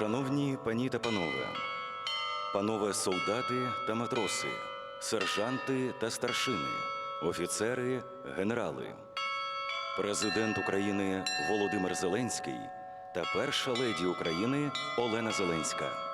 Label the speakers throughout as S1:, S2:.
S1: Шановні пані та панове, панове солдати та матроси, сержанти та старшини, офіцери, генерали, президент України Володимир Зеленський та перша леді України Олена Зеленська.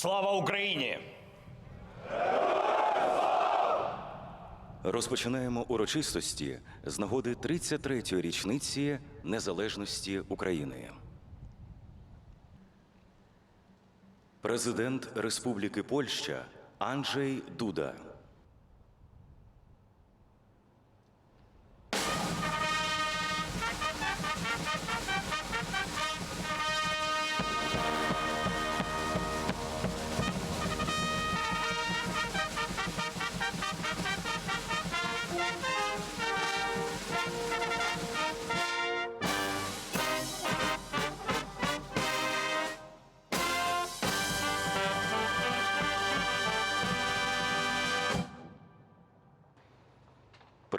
S2: Слава Україні!
S1: Розпочинаємо урочистості з нагоди 33-ї річниці незалежності України. Президент Республіки Польща Анджей Дуда.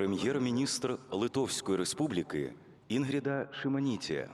S1: Прем'єр-міністр Литовської Республіки Інгріда Шиманіті.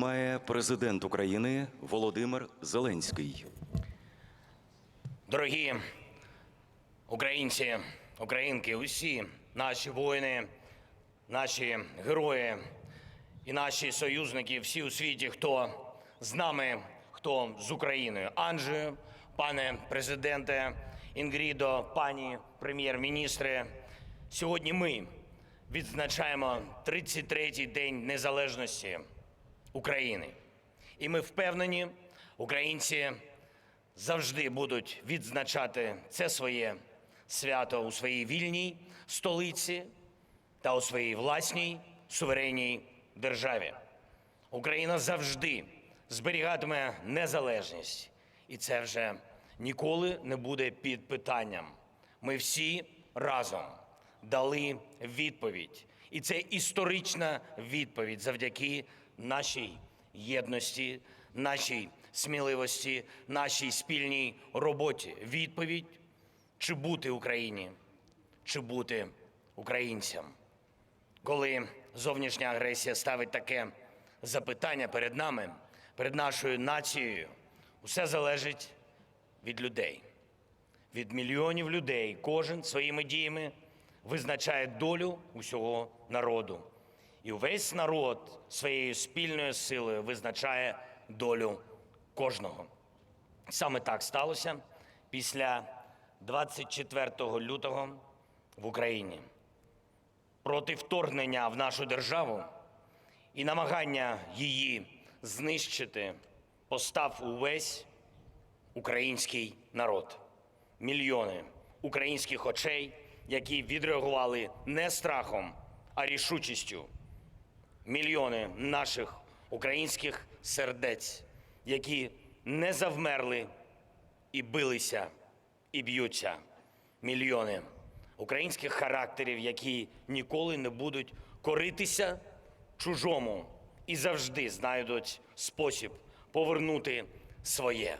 S1: Має президент України Володимир Зеленський.
S2: Дорогі українці, українки, усі наші воїни, наші герої і наші союзники, всі у світі, хто з нами, хто з Україною. Анджею, пане президенте, Інгрідо, пані прем'єр-міністре. Сьогодні ми відзначаємо 33-й день незалежності України. І ми впевнені, українці завжди будуть відзначати це своє свято у своїй вільній столиці та у своїй власній суверенній державі. Україна завжди зберігатиме незалежність, і це вже ніколи не буде під питанням. Ми всі разом дали відповідь, і це історична відповідь завдяки нашій єдності, нашій сміливості, нашій спільній роботі. Відповідь чи бути Україні, чи бути українцям. Коли зовнішня агресія ставить таке запитання перед нами, перед нашою нацією, усе залежить від людей, від мільйонів людей. Кожен своїми діями визначає долю усього народу. І увесь народ своєю спільною силою визначає долю кожного. Саме так сталося після 24 лютого в Україні проти вторгнення в нашу державу і намагання її знищити постав увесь український народ. Мільйони українських очей, які відреагували не страхом, а рішучістю. Мільйони наших українських сердець, які не завмерли і билися, і б'ються. Мільйони українських характерів, які ніколи не будуть коритися чужому і завжди знайдуть спосіб повернути своє.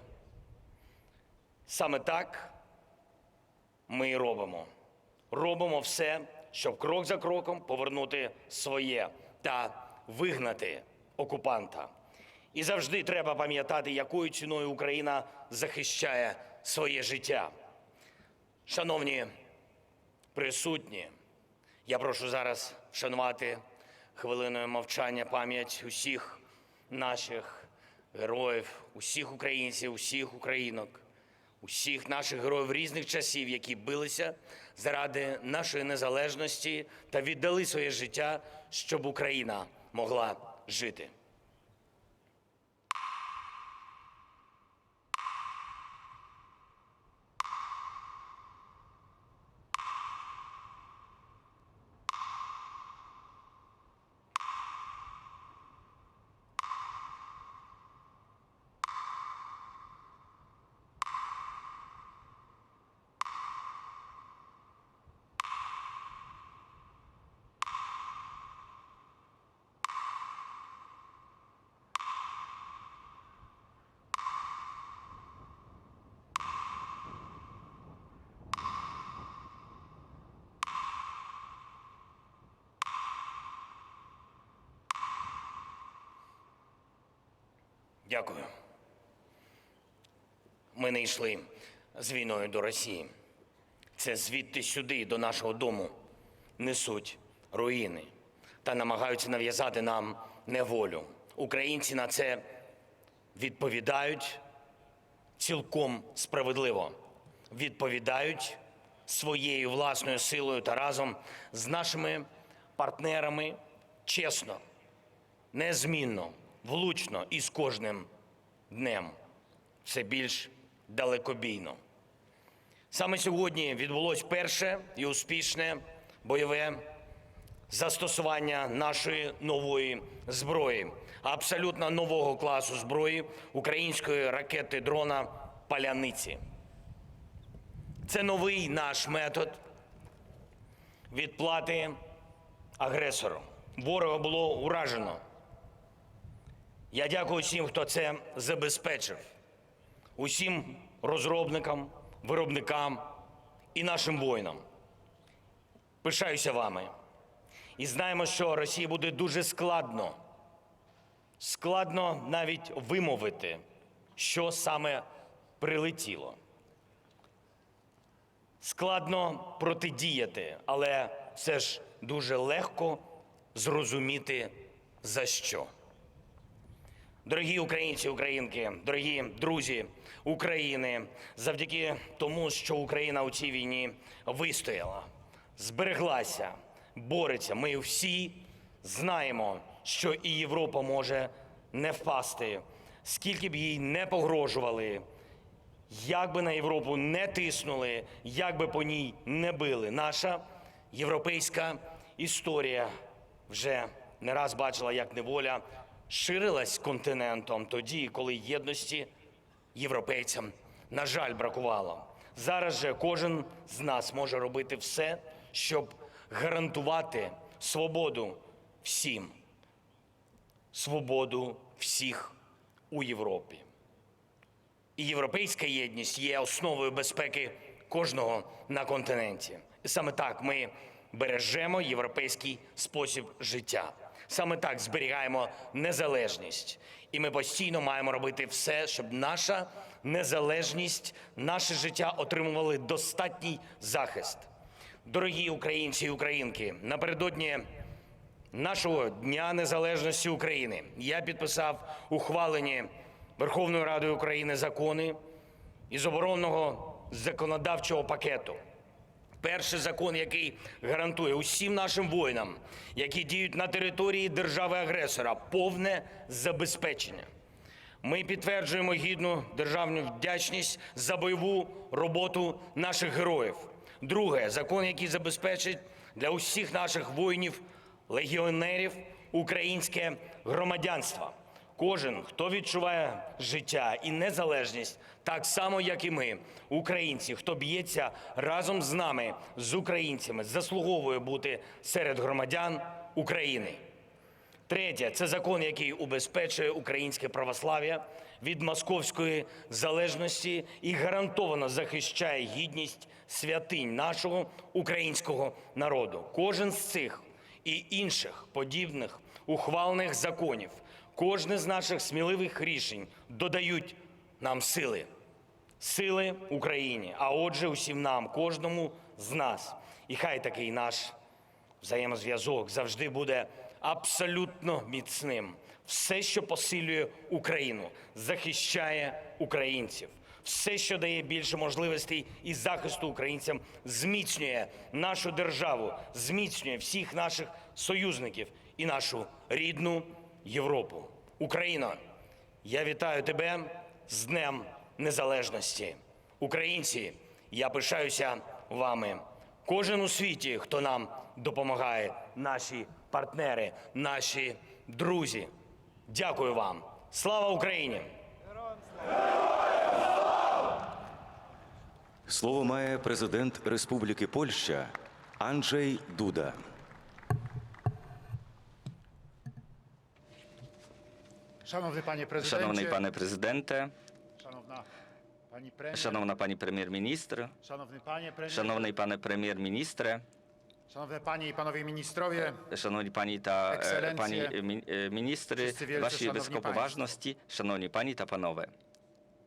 S2: Саме так ми і робимо. Робимо все, щоб крок за кроком повернути своє та вигнати окупанта. І завжди треба пам'ятати, якою ціною Україна захищає своє життя. Шановні присутні, я прошу зараз вшанувати хвилиною мовчання пам'ять усіх наших героїв, усіх українців, усіх українок, усіх наших героїв різних часів, які билися заради нашої незалежності та віддали своє життя, щоб Україна могла жити. Дякую. Ми не йшли з війною до Росії. Це звідти сюди, до нашого дому, несуть руїни та намагаються нав'язати нам неволю. Українці на це відповідають цілком справедливо. Відповідають своєю власною силою та разом з нашими партнерами чесно, незмінно, влучно і з кожним днем все більш далекобійно. Саме сьогодні відбулось перше і успішне бойове застосування нашої нової зброї, абсолютно нового класу зброї української ракети дрона Паляниці. Це новий наш метод відплати агресору. Ворога було уражено. Я дякую всім, хто це забезпечив, усім розробникам, виробникам і нашим воїнам. Пишаюся вами. І знаємо, що Росії буде дуже складно, складно навіть вимовити, що саме прилетіло. Складно протидіяти, але все ж дуже легко зрозуміти за що. Дорогі українці, українки, дорогі друзі України, завдяки тому, що Україна у цій війні вистояла, збереглася, бореться. Ми всі знаємо, що і Європа може не впасти, скільки б їй не погрожували, як би на Європу не тиснули, як би по ній не били. Наша європейська історія вже не раз бачила, як неволя ширилась континентом тоді, коли єдності європейцям, на жаль, бракувало. Зараз же кожен з нас може робити все, щоб гарантувати свободу всім, свободу всіх у Європі. І європейська єдність є основою безпеки кожного на континенті. І саме так ми бережемо європейський спосіб життя. Саме так зберігаємо незалежність. І ми постійно маємо робити все, щоб наша незалежність, наше життя отримували достатній захист. Дорогі українці і українки, напередодні нашого Дня Незалежності України я підписав ухвалені Верховною Радою України закони із оборонного законодавчого пакету. Перший закон, який гарантує усім нашим воїнам, які діють на території держави-агресора, повне забезпечення. Ми підтверджуємо гідну державну вдячність за бойову роботу наших героїв. Друге, закон, який забезпечить для усіх наших воїнів, легіонерів українське громадянство. Кожен, хто відчуває життя і незалежність, так само як і ми, українці, хто б'ється разом з нами, з українцями, заслуговує бути серед громадян України. Третє це закон, який убезпечує українське православ'я від московської залежності і гарантовано захищає гідність святинь нашого українського народу. Кожен з цих і інших подібних ухвалених законів, кожне з наших сміливих рішень додають нам сили сили Україні, а отже, усім нам, кожному з нас. І хай такий наш взаємозв'язок завжди буде абсолютно міцним. Все, що посилює Україну, захищає українців. Все, що дає більше можливостей і захисту українцям, зміцнює нашу державу, зміцнює всіх наших союзників і нашу рідну Європу. Україно, я вітаю тебе з Днем Незалежності. Українці, я пишаюся вами. Кожен у світі, хто нам допомагає, наші партнери, наші друзі. Дякую вам. Слава Україні!
S1: Слово має президент Республіки Польща Анджей Дуда.
S3: Шановний пане президенте,
S4: szanowna pani premier,
S3: шановна пані прем'єр-міністр, шановний пане прем'єр-міністре,
S4: szanowne panie i panowie ministrowie,
S3: шановні пані та пані мі- міністри, ваші високоповажності, шановні пані та панове,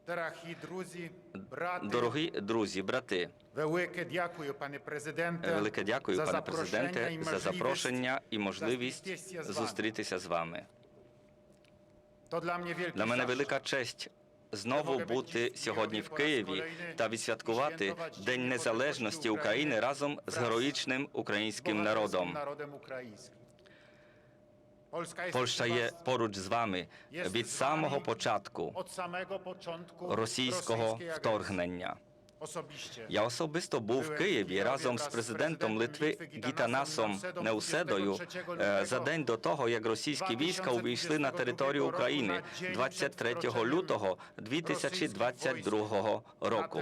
S4: дорогі друзі, брати,
S3: дорогі друзі, брати,
S4: велике дякую, пане президенте,
S3: велике дякую, пане президенте, за запрошення і можливість
S4: зустрітися з вами.
S3: зустрітися з вами.
S4: То для мене
S3: велика честь знову бути сьогодні в Києві та відсвяткувати День Незалежності України разом з героїчним українським народом. Польща є поруч з вами від самого початку російського вторгнення. Я особисто був в Києві разом з президентом Литви Гітанасом Неуседою е, за день до того, як російські війська увійшли на територію України 23 лютого 2022 року.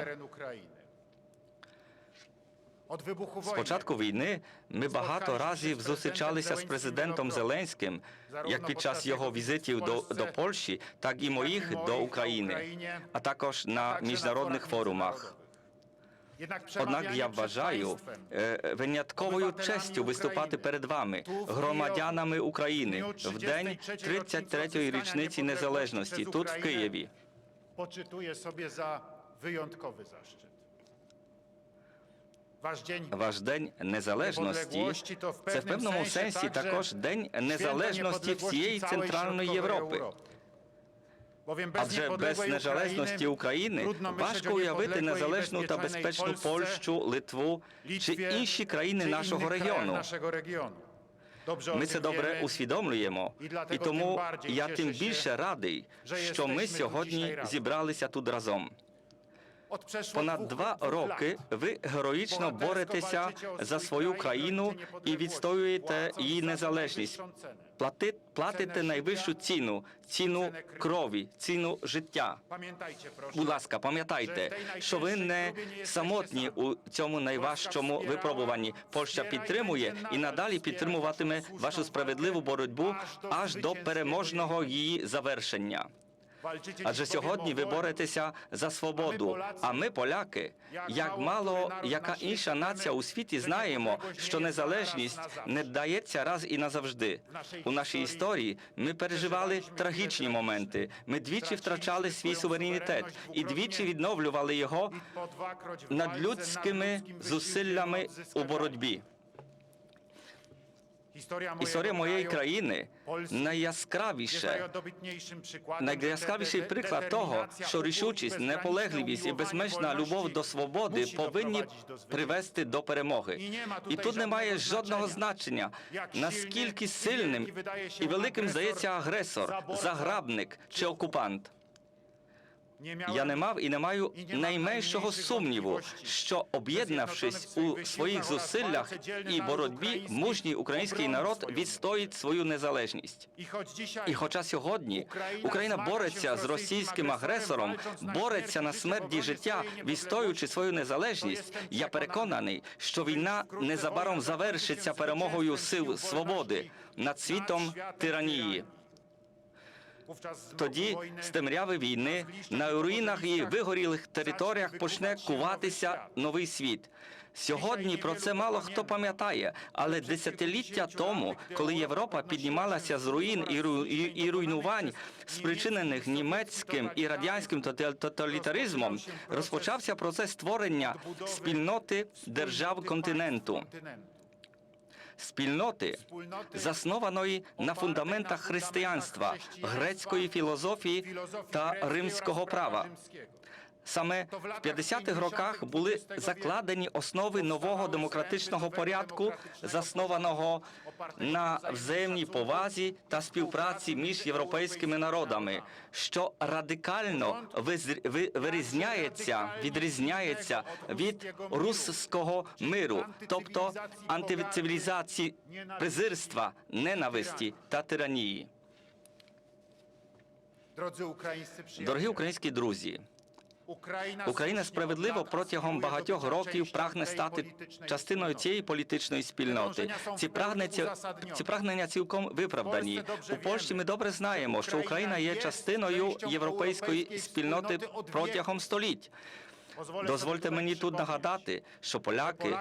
S3: З початку війни ми багато разів зустрічалися з президентом Зеленським, як під час його візитів до, до Польщі, так і моїх до України, а також на міжнародних форумах. Однак я вважаю е, винятковою честю виступати перед вами, громадянами України, в день 33-ї річниці незалежності тут в Києві.
S4: Za wyjątkowy zaszczyt. Wasz dzień
S3: Ваш день незалежності це в певному сенсі також день незалежності всієї центральної Європи. Адже без незалежності України. важко уявити незалежну та безпечну Польщу, Литву чи інші країни нашого регіону. Ми це добре усвідомлюємо,
S4: І
S3: тому я тим більше радий, що ми сьогодні зібралися тут разом. Понад два роки ви героїчно боретеся за свою країну і відстоюєте її незалежність. Плати, платите найвищу ціну, ціну крові, ціну життя. Будь ласка, пам'ятайте, що ви не самотні у цьому найважчому випробуванні. Польща підтримує і надалі підтримуватиме вашу справедливу боротьбу аж до переможного її завершення. Адже сьогодні ви боретеся за свободу. А ми, поляки, як мало яка інша нація у світі, знаємо, що незалежність не дається раз і назавжди. У нашій історії ми переживали трагічні моменти. Ми двічі втрачали свій суверенітет і двічі відновлювали його
S4: walce
S3: надлюдськими зусиллями у боротьбі.
S4: Історія
S3: моєї країни найяскравіше. Найяскравіший приклад того, що рішучість, неполегливість і безмежна любов до свободи повинні привести до перемоги.
S4: І тут
S3: немає
S4: жодного значення,
S3: наскільки сильним і великим здається агресор, заграбник чи окупант. Я не мав і не маю найменшого сумніву, що об'єднавшись у своїх зусиллях і боротьбі, мужній український народ відстоїть свою незалежність.
S4: І хоч
S3: І хоча сьогодні
S4: Україна
S3: бореться
S4: з
S3: російським агресором, бореться на смерті
S4: життя,
S3: відстоюючи свою незалежність, я переконаний, що війна незабаром завершиться перемогою сил свободи над світом тиранії. Тоді з темряви війни на руїнах і вигорілих територіях почне куватися новий світ. Сьогодні про це мало хто пам'ятає, але десятиліття тому, коли Європа піднімалася з руїн і, ру- і, і руйнувань, спричинених німецьким і радянським тоталітаризмом, розпочався процес створення спільноти держав континенту. Спільноти, заснованої на фундаментах християнства, грецької філософії та римського права. Саме в 50-х роках були закладені основи нового демократичного порядку, заснованого на взаємній повазі та співпраці між європейськими народами, що радикально вирізняється, відрізняється від руського миру, тобто антицивілізації, презирства, ненависті та тиранії. Дорогі українські друзі, Україна справедливо протягом багатьох років прагне стати частиною цієї політичної спільноти. Ці прагнення, ці прагнення цілком виправдані. У Польщі ми добре знаємо, що Україна є частиною європейської спільноти протягом століть. Дозвольте мені тут нагадати, що поляки,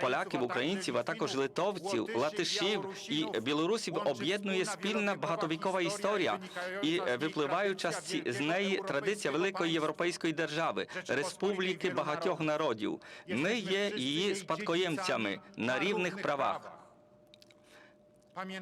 S3: поляків, українців, а також литовців, латишів і білорусів об'єднує спільна багатовікова історія і е, випливаюча з неї традиція великої європейської держави, республіки багатьох народів. Ми є її спадкоємцями на рівних правах.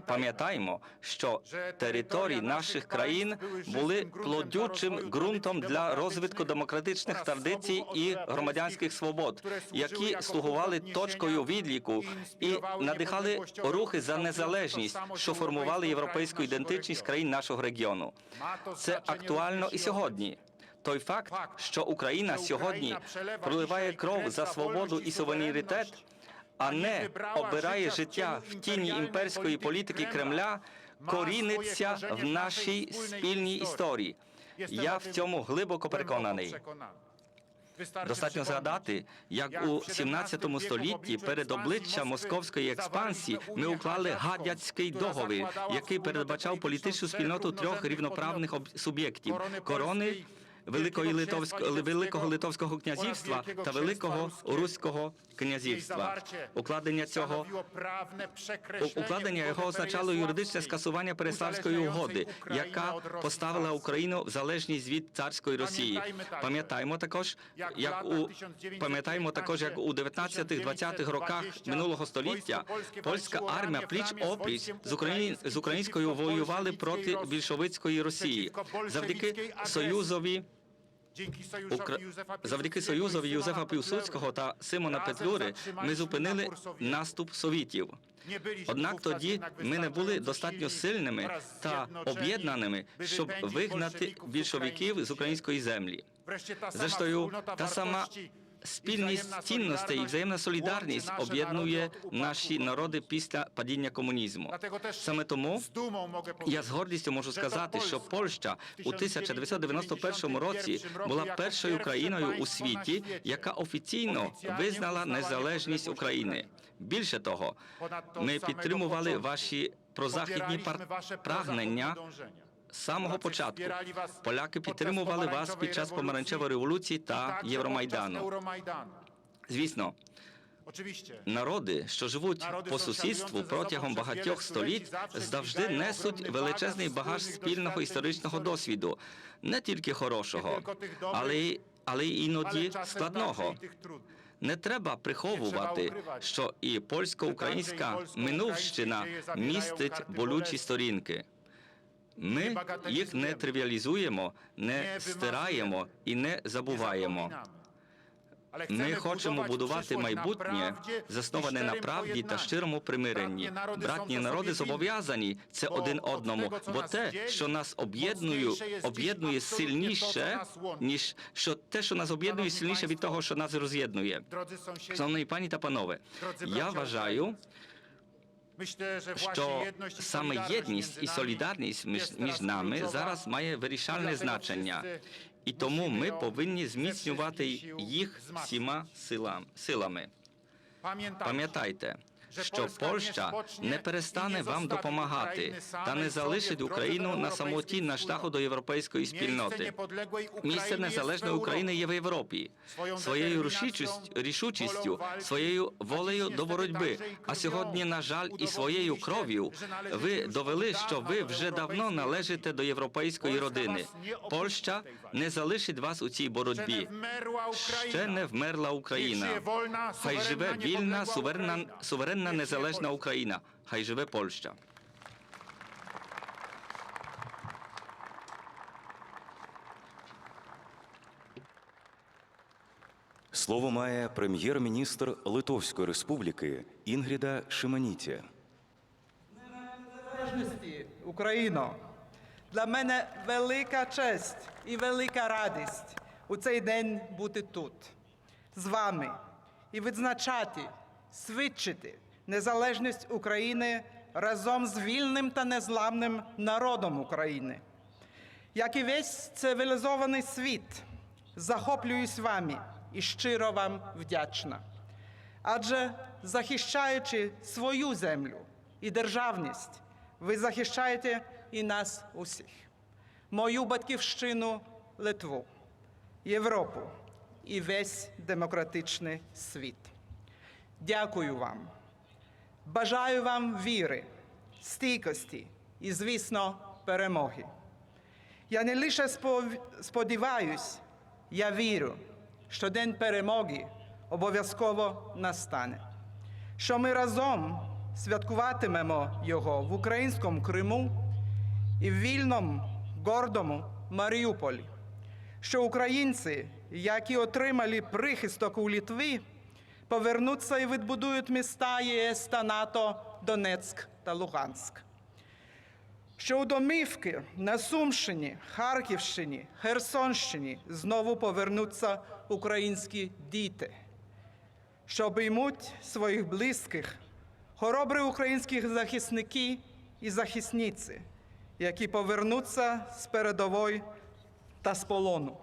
S3: Пам'ятаємо, що території наших країн були плодючим ґрунтом для розвитку демократичних традицій і громадянських свобод, які слугували точкою відліку і надихали рухи за незалежність, що формували європейську ідентичність країн нашого регіону. Це актуально і сьогодні. Той факт, що Україна сьогодні проливає кров за свободу і суверенітет, а не обирає життя в тіні імперської політики Кремля, коріниться в нашій спільній історії. Я в цьому глибоко переконаний. Достатньо згадати, як у 17 столітті перед обличчям московської експансії ми уклали гадяцький договір, який передбачав політичну спільноту трьох рівноправних суб'єктів корони. Великої Литовського Великого Литовського князівства та Великого Руського князівства. Укладення цього Укладення його означало юридичне скасування Переславської угоди, яка поставила Україну в залежність від царської Росії. Пам'ятаємо також, як у пам'ятаємо також, як у 19-20-х роках минулого століття польська армія пліч опліч з Україн з українською воювали проти більшовицької Росії завдяки союзові. Завдяки Союзові Юзефа Пілсудського та Симона Петлюри ми зупинили наступ совітів. Однак тоді ми не були достатньо сильними та об'єднаними, щоб вигнати більшовиків з української землі. Зрештою, та сама спільність цінностей і взаємна солідарність об'єднує наші народи після падіння комунізму. Саме тому я з гордістю можу сказати, що Польща у 1991 році була першою країною у світі, яка офіційно визнала незалежність України. Більше того, ми підтримували ваші прозахідні прагнення. З самого початку. Поляки підтримували вас під час помаранчевої революції та Євромайдану. Звісно. Народи, що живуть по сусідству протягом багатьох століть,
S4: завжди
S3: несуть величезний
S4: багаж
S3: спільного історичного досвіду, не тільки хорошого, але й але й іноді складного. Не треба приховувати, що і польсько-українська минувщина містить болючі сторінки. Ми їх не тривіалізуємо, не стираємо і не забуваємо. Ми хочемо будувати майбутнє, засноване на правді та щирому примиренні.
S4: Братні народи
S3: зобов'язані це один одному, бо те, що нас об'єднує, об'єднує сильніше, ніж що те, що нас об'єднує, сильніше від того, що нас роз'єднує. Шановні пані та панове, я вважаю, що саме єдність і солідарність між, нами зараз має вирішальне значення. І тому ми повинні зміцнювати їх всіма силами. Пам'ятайте,
S4: що Польща не
S3: перестане вам допомагати та не залишить Україну на самоті на шляху до європейської спільноти. Місце незалежної України є в Європі.
S4: Своєю
S3: рішучістю, своєю волею до боротьби. А сьогодні, на жаль, і своєю кров'ю ви довели, що ви вже давно належите до європейської родини. Польща не залишить вас у цій боротьбі. Ще не вмерла Україна. Хай живе вільна, суверенна, суверенна
S4: Żyje
S3: незалежна. Україна. Хай живе Польща.
S1: Слово має прем'єр-міністр Литовської Республіки Інгріда Шиманіті.
S5: Незалежності Україно. Для мене велика честь і велика радість у цей день бути тут з вами і відзначати, свідчити незалежність України разом з вільним та незламним народом України. Як і весь цивілізований світ, захоплююсь вами і щиро вам вдячна. Адже захищаючи свою землю і державність, ви захищаєте і нас усіх, мою батьківщину Литву, Європу і весь демократичний світ. Дякую вам. Бажаю вам віри, стійкості і, звісно, перемоги. Я не лише сподіваюсь, я вірю, що день перемоги обов'язково настане, що ми разом святкуватимемо його в українському Криму і в вільному, гордому Маріуполі, що українці, які отримали прихисток у Літві, повернуться і відбудують міста ЄС та НАТО Донецьк та Луганськ що у домівки на Сумщині, Харківщині, Херсонщині знову повернуться українські діти, що обіймуть своїх близьких, хоробрі українські захисники і захисниці, які повернуться з передової та з полону.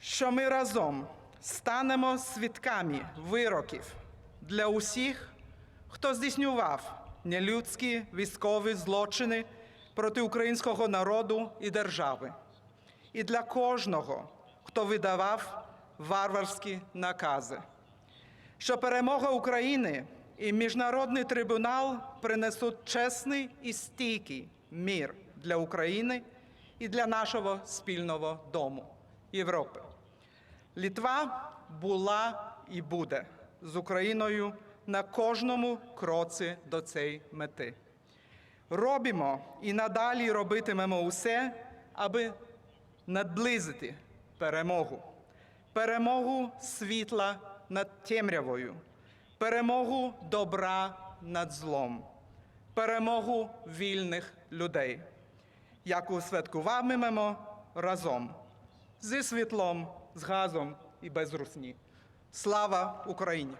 S5: Що ми разом станемо свідками вироків для усіх, хто здійснював нелюдські військові злочини проти українського народу і держави, і для кожного, хто видавав варварські накази. Що перемога України і міжнародний трибунал принесуть чесний і стійкий мір для України і для нашого спільного дому Європи. Літва була і буде з Україною на кожному кроці до цієї мети. Робимо і надалі робитимемо усе, аби наблизити перемогу, перемогу світла над темрявою, перемогу добра над злом, перемогу вільних людей, яку святкуватимемо разом зі світлом, з газом і без русні. Слава Україні!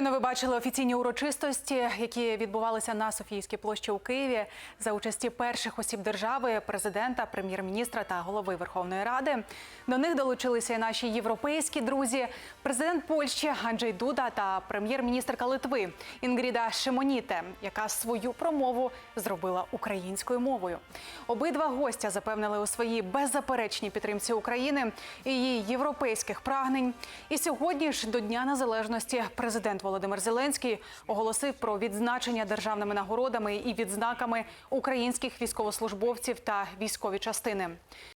S6: Щойно ви бачили офіційні урочистості, які відбувалися на Софійській площі у Києві за участі перших осіб держави, президента, прем'єр-міністра та голови Верховної Ради. До них долучилися і наші європейські друзі, президент Польщі Анджей Дуда та прем'єр-міністрка Литви Інгріда Шимоніте, яка свою промову зробила українською мовою. Обидва гостя запевнили у своїй беззаперечній підтримці України і її європейських прагнень. І сьогодні ж до Дня Незалежності президент Володимир Зеленський оголосив про відзначення державними нагородами і відзнаками українських військовослужбовців та військові частини.